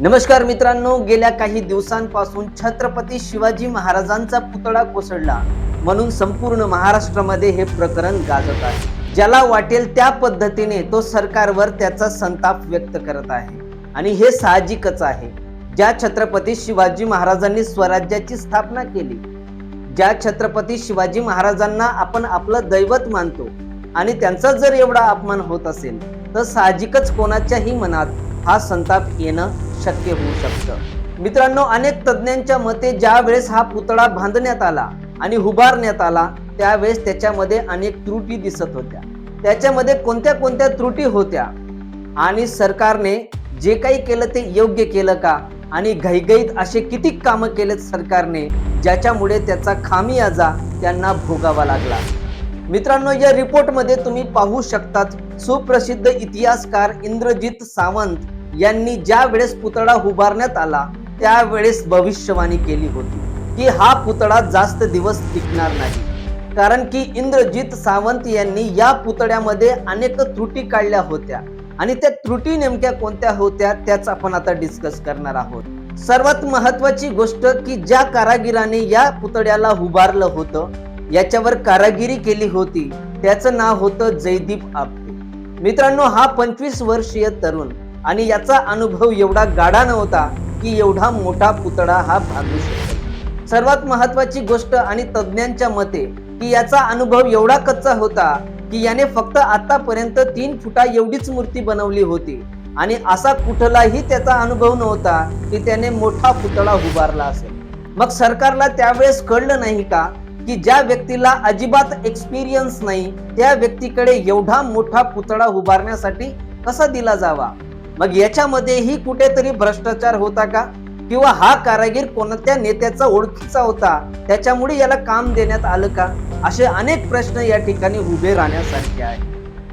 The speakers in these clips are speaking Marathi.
नमस्कार मित्रांनो गेल्या काही दिवसांपासून छत्रपती शिवाजी महाराजांचा पुतळा कोसळला. म्हणून संपूर्ण महाराष्ट्रामध्ये हे प्रकरण गाजत आहे. ज्याला वाटेल त्या पद्धतीने तो सरकारवर त्याचा संताप व्यक्त करत आहे. आणि हे साहजिकच आहे. ज्या छत्रपती शिवाजी महाराजांनी स्वराज्याची स्थापना केली ज्या छत्रपती शिवाजी महाराजांना आपण आपलं दैवत मानतो आणि त्यांचा जर एवढा अपमान होत असेल तर साहजिकच कोणाच्याही मनात हा संताप येणं शक्य होऊ शकतं. मित्रांनो अनेक तज्ज्ञांच्या मते ज्या वेळेस हा पुतळा बांधण्यात आला आणि उभारण्यात आला त्यावेळेस त्याच्यामध्ये अनेक त्रुटी दिसत होत्या. त्याच्यामध्ये कोणत्या कोणत्या त्रुटी होत्या? आणि सरकारने जे काही केलं ते योग्य केलं का? आणि घाईघाईत असे किती कामं केलेत सरकारने ज्याच्यामुळे त्याचा खामियाजा त्यांना भोगावा लागला? मित्रांनो या रिपोर्टमध्ये तुम्ही पाहू शकतात सुप्रसिद्ध इतिहासकार इंद्रजित सावंत यांनी ज्या वेळेस पुतळा उभारण्यात आला त्यावेळेस भविष्यवाणी केली होती की हा पुतळा जास्त दिवस टिकणार नाही. कारण की इंद्रजित सावंत यांनी या पुतळ्यामध्ये अनेक त्रुटी काढल्या होत्या आणि त्या त्रुटी नेमक्या कोणत्या होत्या त्याच आपण आता डिस्कस करणार आहोत. सर्वात महत्वाची गोष्ट की ज्या कारागिराने या पुतळ्याला उभारलं होतं याच्यावर कारागिरी केली होती त्याचं नाव होतं जयदीप आपटे. मित्रांनो हा पंचवीस वर्षीय तरुण आणि याचा अनुभव एवढा गाढा नव्हता की एवढा मोठा पुतळा हा भागू शकतो. सर्वात महत्वाची गोष्ट आणि तज्ज्ञांच्या मते की याचा अनुभव एवढा कच्चा होता की याने फक्त आतापर्यंत तीन फुटा एवढीच मूर्ती बनवली होती. आणि असा कुठलाही त्याचा अनुभव नव्हता की त्याने मोठा पुतळा उभारला असेल. मग सरकारला त्यावेळेस कळलं नाही का की ज्या व्यक्तीला अजिबात एक्सपिरियन्स नाही त्या व्यक्तीकडे एवढा मोठा पुतळा उभारण्यासाठी कसा दिला जावा? मग याच्यामध्येही कुठेतरी भ्रष्टाचार होता का? किंवा हा कारागीर कोणत्या नेत्याचा ओळखीचा होता? त्याच्यामुळे याला काम देण्यात आलं का? असे अनेक प्रश्न या ठिकाणी उभे राहण्यासारखे आहे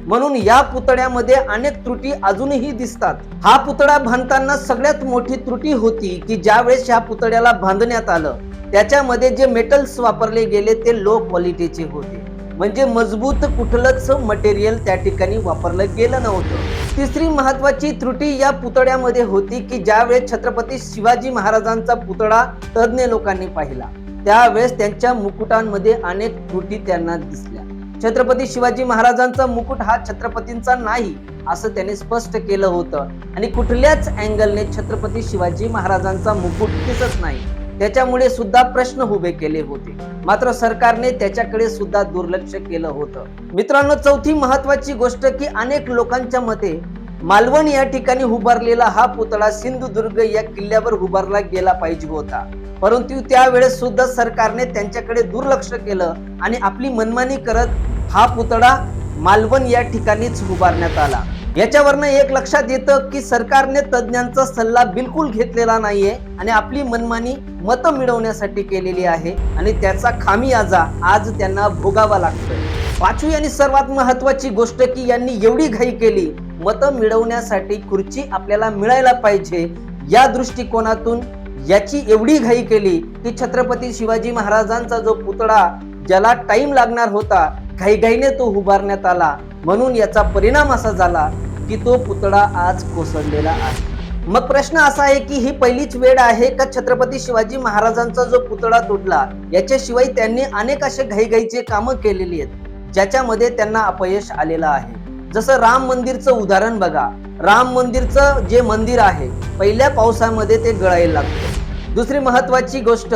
म्हणून या पुतळ्यामध्ये अनेक त्रुटी अजूनही दिसतात. हा पुतळा बांधताना सगळ्यात मोठी त्रुटी होती की ज्या वेळेस ह्या पुतळ्याला बांधण्यात आलं त्याच्यामध्ये जे मेटल्स वापरले गेले ते लो क्वालिटीचे होते. म्हणजे मजबूत कुठलंच मटेरियल त्या ठिकाणी वापरलं गेलं नव्हतं. तिसरी महत्वाची त्रुटी या पुतळ्यामध्ये होती की ज्यावेळेस छत्रपती शिवाजी महाराजांचा पुतळा तज्ज्ञ लोकांनी पाहिला त्यावेळेस त्यांच्या मुकुटांमध्ये अनेक त्रुटी त्यांना दिसल्या. छत्रपती शिवाजी महाराजांचा मुकुट हा छत्रपतींचा नाही असं त्याने स्पष्ट केलं होतं. आणि कुठल्याच अँगलने छत्रपती शिवाजी महाराजांचा मुकुट दिसत नाही. त्याच्यामुळे सुद्धा प्रश्न उभे केले होते. मात्र सरकारने त्याच्याकडे सुद्धा दुर्लक्ष केलं होतं. मित्रांनो चौथी महत्वाची गोष्ट की अनेक लोकांच्या मते मालवण या ठिकाणी उभारलेला हा पुतळा सिंधुदुर्ग या किल्ल्यावर उभारला गेला पाहिजे होता. परंतु त्यावेळेस सुद्धा सरकारने त्यांच्याकडे दुर्लक्ष केलं आणि आपली मनमानी करत हा पुतळा मालवण या ठिकाणीच उभारण्यात आला. याच्यावरनं एक लक्षात येतं की सरकारने तज्ज्ञांचा सल्ला बिलकुल घेतलेला नाहीये आणि आपली मनमानी मतं मिळवण्यासाठी केलेली आहे आणि त्याचा खामियाजा आज त्यांना भोगावा लागतोय. पाचवी आणि सर्वात महत्वाची गोष्ट की यांनी एवढी घाई केली मतं मिळवण्यासाठी खुर्ची आपल्याला मिळायला पाहिजे. या दृष्टिकोनातून याची एवढी घाई केली की छत्रपती शिवाजी महाराजांचा जो पुतळा ज्याला टाइम लागणार होता घाईघाईने तो उभारण्यात आला. म्हणून याचा परिणाम असा झाला की तो पुतळा आज कोसळलेला आहे. मग प्रश्न असा आहे की ही पहिलीच वेळ आहे का छत्रपती शिवाजी महाराजांचा जो पुतळा तुटला याच्याशिवाय त्यांनी अनेक असे घाईघाईचे कामं केलेली आहेत ज्याच्यामध्ये त्यांना अपयश आलेलं आहे. जसं राम मंदिरचं उदाहरण बघा. राम मंदिरचं जे मंदिर आहे पहिल्या पावसामध्ये ते गळायला लागतं. दुसरी महत्वाची गोष्ट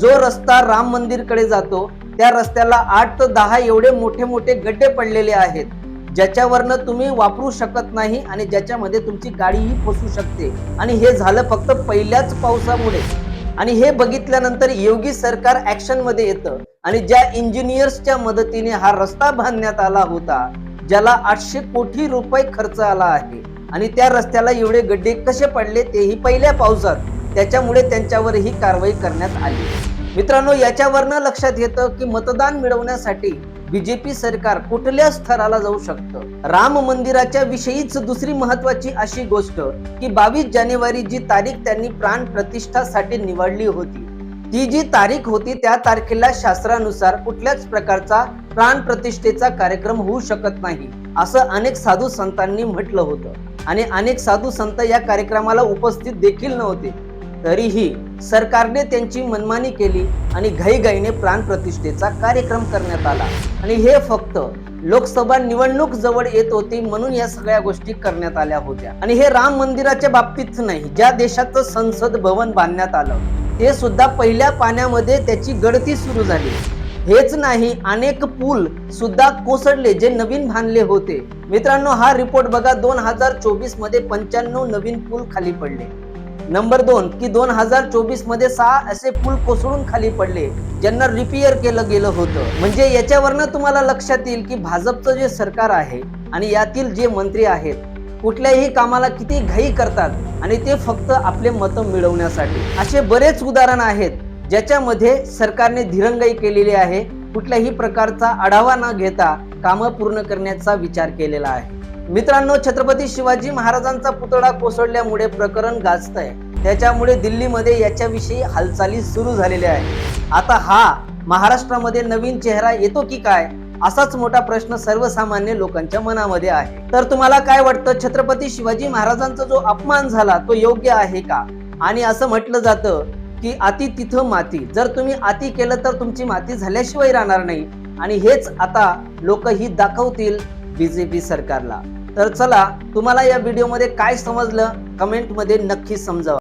जो रस्ता राम मंदिरकडे जातो त्या रस्त्याला आठ ते दहा एवढे मोठे मोठे गड्डे पडलेले आहेत. ज्याच्यावरनं तुम्ही वापरू शकत नाही आणि ज्याच्यामध्ये तुमची गाडीही फसू शकते. आणि हे झालं फक्त पहिल्याच पावसामुळे. आणि हे बघितल्यानंतर योगी सरकार ॲक्शनमध्ये येतं. आणि ज्या इंजिनियर्सच्या मदतीने हा रस्ता बांधण्यात आला होता ज्याला आठशे कोटी रुपये खर्च आला आहे. आणि त्या रस्त्याला एवढे गड्डे कसे पडले तेही पहिल्या पावसात. त्याच्यामुळे त्यांच्यावर ही कारवाई करण्यात आली. मित्रांनो याच्यावरनं लक्षात येतं की मतदान मिळवण्यासाठी बीजेपी सरकार कुठल्या स्तराला जाऊ शकतं? राम मंदिराच्या विषयीच दुसरी महत्वाची अशी गोष्ट की बावीस जानेवारी जी तारीख त्यांनी प्राण प्रतिष्ठासाठी निवडली होती ती जी तारीख होती त्या तारखेला शास्त्रानुसार कुठल्याच प्रकारचा प्राण प्रतिष्ठेचा कार्यक्रम होऊ शकत नाही असं अनेक साधू संतांनी म्हटलं होतं. आणि अनेक साधू संत या कार्यक्रमाला उपस्थित देखील नव्हते. तरीही सरकारने त्यांची मनमानी केली आणि घाईघाईने प्राणप्रतिष्ठेचा कार्यक्रम करण्यात आला. आणि हे फक्त लोकसभा निवडणूक जवळ येत होती म्हणून या सगळ्या गोष्टी करण्यात आल्या होत्या. आणि हे राम मंदिराच्या बाबतीत नाही ज्या देशाचं संसद भवन बांधण्यात आलं ते सुद्धा पहिल्या पाण्यामध्ये त्याची गळती सुरू झाली. हेच नाही अनेक पूल सुद्धा कोसळले जे नवीन बांधले होते. मित्रांनो हा रिपोर्ट बघा दोन हजार चोवीसमध्ये पंच्याण्णव नवीन पूल खाली पडले. नंबर दोन की दोन हजार चोवीसमध्ये सहा असे पूल कोसळून खाली पडले ज्यांना रिपेअर केलं गेलं होतं. म्हणजे याच्यावरनं तुम्हाला लक्षात येईल की भाजपचं जे सरकार आहे आणि यातील जे मंत्री आहेत कुठल्याही कामाला किती घाई करतात आणि ते फक्त आपले मतं मिळवण्यासाठी. असे बरेच उदाहरण आहेत ज्याच्यामध्ये सरकारने धिरंगाई केलेली आहे कुठल्याही प्रकारचा आढावा न घेता कामं पूर्ण करण्याचा विचार केलेला आहे. मित्रांनो छत्रपती शिवाजी महाराजांचा पुतळा कोसळल्यामुळे प्रकरण गाजतंय. त्याच्यामुळे दिल्लीमध्ये याच्याविषयी हालचाली सुरू झालेल्या आहेत. आता हा महाराष्ट्रामध्ये नवीन चेहरा येतो की काय? असाच मोठा प्रश्न सर्वसामान्य लोकांच्या मनामध्ये आहे. तर तुम्हाला काय वाटतं? छत्रपती शिवाजी महाराजांचा जो अपमान झाला तो योग्य आहे का? आणि असं म्हटलं जातं की अति तिथं माती. जर तुम्ही अति केलं तर तुमची माती झाल्याशिवाय राहणार नाही. आणि हेच आता लोक ही दाखवतील बीजेपी सरकारला. तर चला तुम्हाला या व्हिडिओमध्ये काय समजलं? कमेंटमध्ये नक्की समजावा.